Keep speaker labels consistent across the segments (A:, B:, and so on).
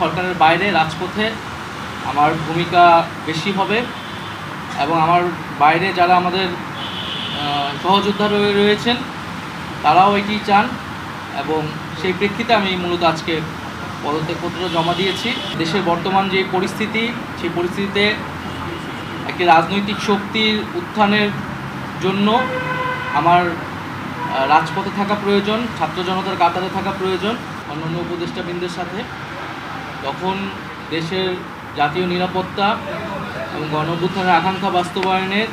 A: সরকারের বাইরে রাজপথে আমার ভূমিকা বেশি হবে এবং আমার বাইরে যারা আমাদের সহযোদ্ধা রয়ে রয়েছেন, তারাও এটি চান এবং সেই প্রেক্ষিতে আমি মূলত আজকে পদত্যাগপত্র জমা দিয়েছি। দেশের বর্তমান যে পরিস্থিতি, সেই পরিস্থিতিতে একটি রাজনৈতিক শক্তির উত্থানের জন্য আমার রাজপথে থাকা প্রয়োজন, ছাত্র জনতার কাতারে থাকা প্রয়োজন, অন্যান্য উপদেষ্টাবৃন্দের সাথে। তখন দেশের জাতীয় নিরাপত্তা এবং গণঅভ্যুত্থানের আকাঙ্ক্ষা বাস্তবায়নের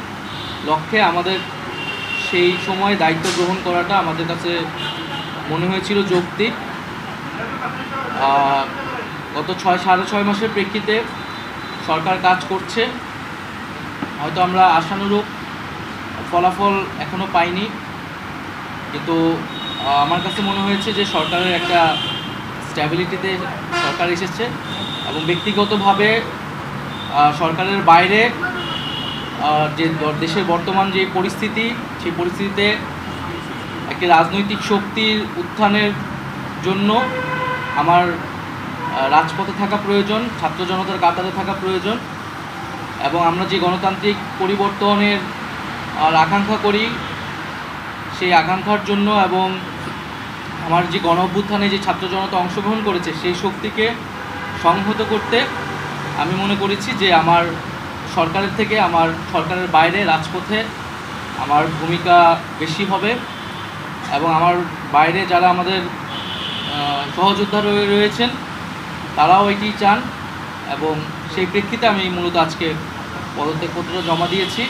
A: লক্ষ্যে আমাদের সেই সময় দায়িত্ব গ্রহণ করাটা আমাদের কাছে মনে হয়েছিল যৌক্তিক। গত ছয়, সাড়ে ছয় মাসের প্রেক্ষিতে সরকার কাজ করছে। হয়তো আমরা আশানুরূপ ফলাফল এখনও পাইনি। কিন্তু আমার কাছে মনে হয়েছে যে সরকারের একটা স্ট্যাবিলিটিতে সরকার এসেছে এবং ব্যক্তিগতভাবে সরকারের বাইরে যে দেশের বর্তমান যে পরিস্থিতি, সেই পরিস্থিতিতে একটি রাজনৈতিক শক্তির উত্থানের জন্য আমার রাজপথে থাকা প্রয়োজন, ছাত্র জনতার কাতারে থাকা প্রয়োজন এবং আমরা যে গণতান্ত্রিক পরিবর্তনের আকাঙ্ক্ষা করি, সেই আকাঙ্ক্ষার জন্য এবং আমার যে গণ অভ্যুত্থানে যে ছাত্র জনতা অংশগ্রহণ করেছে, সেই শক্তিকে সংহত করতে আমি মনে করেছি যে আমার সরকারের থেকে, আমার সরকারের বাইরে রাজপথে আমার ভূমিকা বেশি হবে এবং আমার বাইরে যারা আমাদের সহযোদ্ধা রয়ে রয়েছেন, তারাও এটি চান এবং সেই প্রেক্ষিতে আমি মূলত আজকে পদত্যাগপত্র জমা দিয়েছি।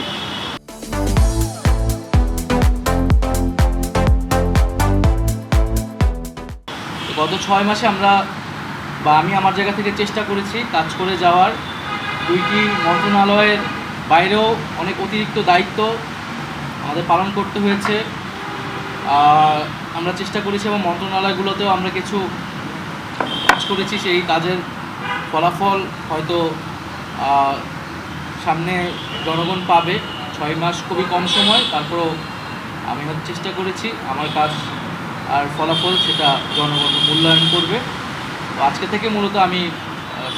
A: গত ছয় মাসে আমরা বা আমি আমার জায়গা থেকে চেষ্টা করেছি কাজ করে যাওয়ার। দুইটি মন্ত্রণালয়ের বাইরেও অনেক অতিরিক্ত দায়িত্ব আমাদের পালন করতে হয়েছে। আমরা চেষ্টা করেছি এবং মন্ত্রণালয়গুলোতেও আমরা কিছু কাজ করেছি, সেই কাজের ফলাফল হয়তো সামনে জনগণ পাবে। ছয় মাস খুবই কম সময়, তারপরেও আমি হয়তো চেষ্টা করেছি। আমার কাজ আর ফলাফল সেটা জনগণ মূল্যায়ন করবে। তো আজকে থেকে মূলত আমি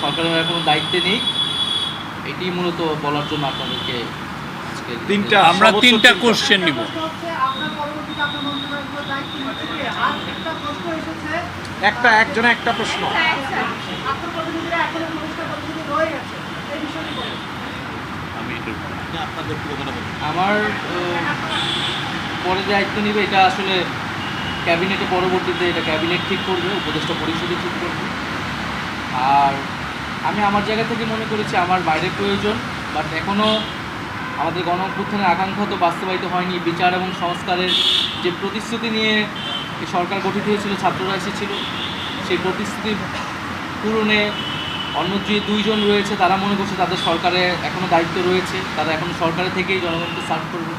A: সরকারের কোনো দায়িত্বে নেই। এটি মূলত বলার জন্য আপনাদেরকে
B: তিনটা
C: আমরা তিনটা কোশ্চেন নিব।
D: একটা প্রশ্ন এসেছে।
B: একটা একজনে একটা প্রশ্ন।
A: আমার পরে যে দায়িত্ব নেবে এটা আসলে ক্যাবিনেটে পরবর্তীতে এটা ক্যাবিনেট ঠিক করবে, উপদেষ্টা পরিষদে ঠিক করবে। আর আমি আমার জায়গা থেকে মনে করেছি আমার বাইরে প্রয়োজন বাট এখনও আমাদের গণ অভ্যুত্থানের আকাঙ্ক্ষা তো বাস্তবায়িত হয়নি। বিচার এবং সংস্কারের যে প্রতিশ্রুতি নিয়ে সরকার গঠিত হয়েছিল, ছাত্ররা এসেছিল, সেই প্রতিশ্রুতি পূরণে অন্য যে দুইজন রয়েছে, তারা মনে করছে তাদের সরকারে এখনও দায়িত্ব রয়েছে, তারা এখন সরকারে থেকেই জনগণকে সার্ভ করবে।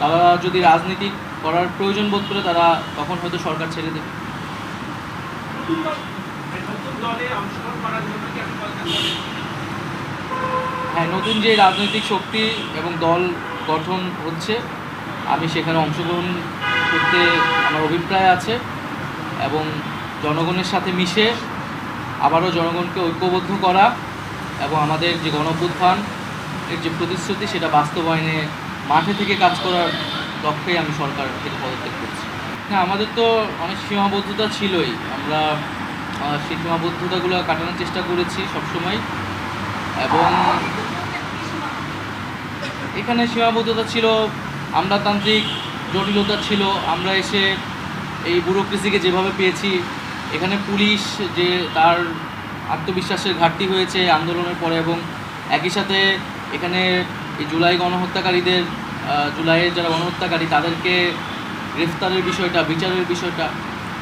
A: তারা যদি রাজনীতি করার প্রয়োজন বোধ করে তারা তখন হয়তো সরকার ছেড়ে দেবে। হ্যাঁ নতুন যে রাজনৈতিক শক্তি এবং দল গঠন হচ্ছে, আমি সেখানে অংশগ্রহণ করতে আমার অভিপ্রায় আছে এবং জনগণের সাথে মিশে আবারও জনগণকে ঐক্যবদ্ধ করা এবং আমাদের যে গণঅভ্যুত্থান এর যে প্রতিশ্রুতি, সেটা বাস্তবায়নে মাঠে থেকে কাজ করার লক্ষ্যেই আমি সরকার থেকে পদত্যাগ করছি। হ্যাঁ আমাদের তো অনেক সীমাবদ্ধতা ছিলই। আমরা সেই সীমাবদ্ধতাগুলো কাটানোর চেষ্টা করেছি সবসময়। এবং এখানে সীমাবদ্ধতা ছিল, আমলাতান্ত্রিক জটিলতা ছিল। আমরা এসে এই ব্যুরোক্রেসিকে যেভাবে পেয়েছি, এখানে পুলিশ যে তার আত্মবিশ্বাসের ঘাটতি হয়েছে আন্দোলনের পরে এবং একই সাথে এখানে এই জুলাই গণহত্যাকারীদের জুলাইয়ের যারা গণহত্যাকারী, তাদেরকে গ্রেফতারের বিষয়টা, বিচারের বিষয়টা,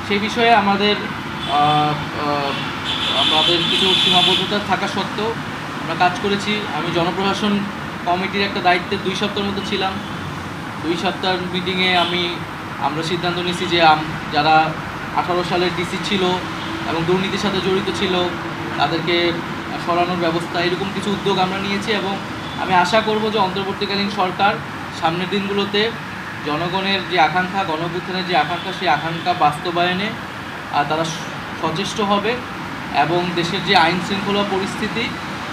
A: সেই বিষয়ে আমাদের আমাদের কিছু সীমাবদ্ধতা থাকা সত্ত্বেও আমরা কাজ করেছি। আমি জনপ্রশাসন কমিটির একটা দায়িত্বে দুই সপ্তাহের মতো ছিলাম। দুই সপ্তাহের মিটিংয়ে আমি, আমরা সিদ্ধান্ত নিয়েছি যে যারা আঠারো সালের ডিসি ছিল এবং দুর্নীতির সাথে জড়িত ছিল, তাদেরকে সরানোর ব্যবস্থা, এরকম কিছু উদ্যোগ আমরা নিয়েছি এবং আমি আশা করব যে অন্তর্বর্তীকালীন সরকার সামনের দিনগুলোতে জনগণের যে আকাঙ্ক্ষা, গণঅভ্যুত্থানের যে আকাঙ্ক্ষা, সেই আকাঙ্ক্ষা বাস্তবায়নে আর তারা সচেষ্ট হবে এবং দেশের যে আইন শৃঙ্খলা পরিস্থিতি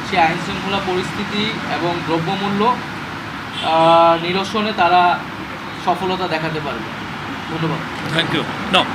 A: সেই আইন শৃঙ্খলা পরিস্থিতি এবং দ্রব্যমূল্য নিরসনে তারা সফলতা দেখাতে পারবে। ধন্যবাদ।
C: Thank you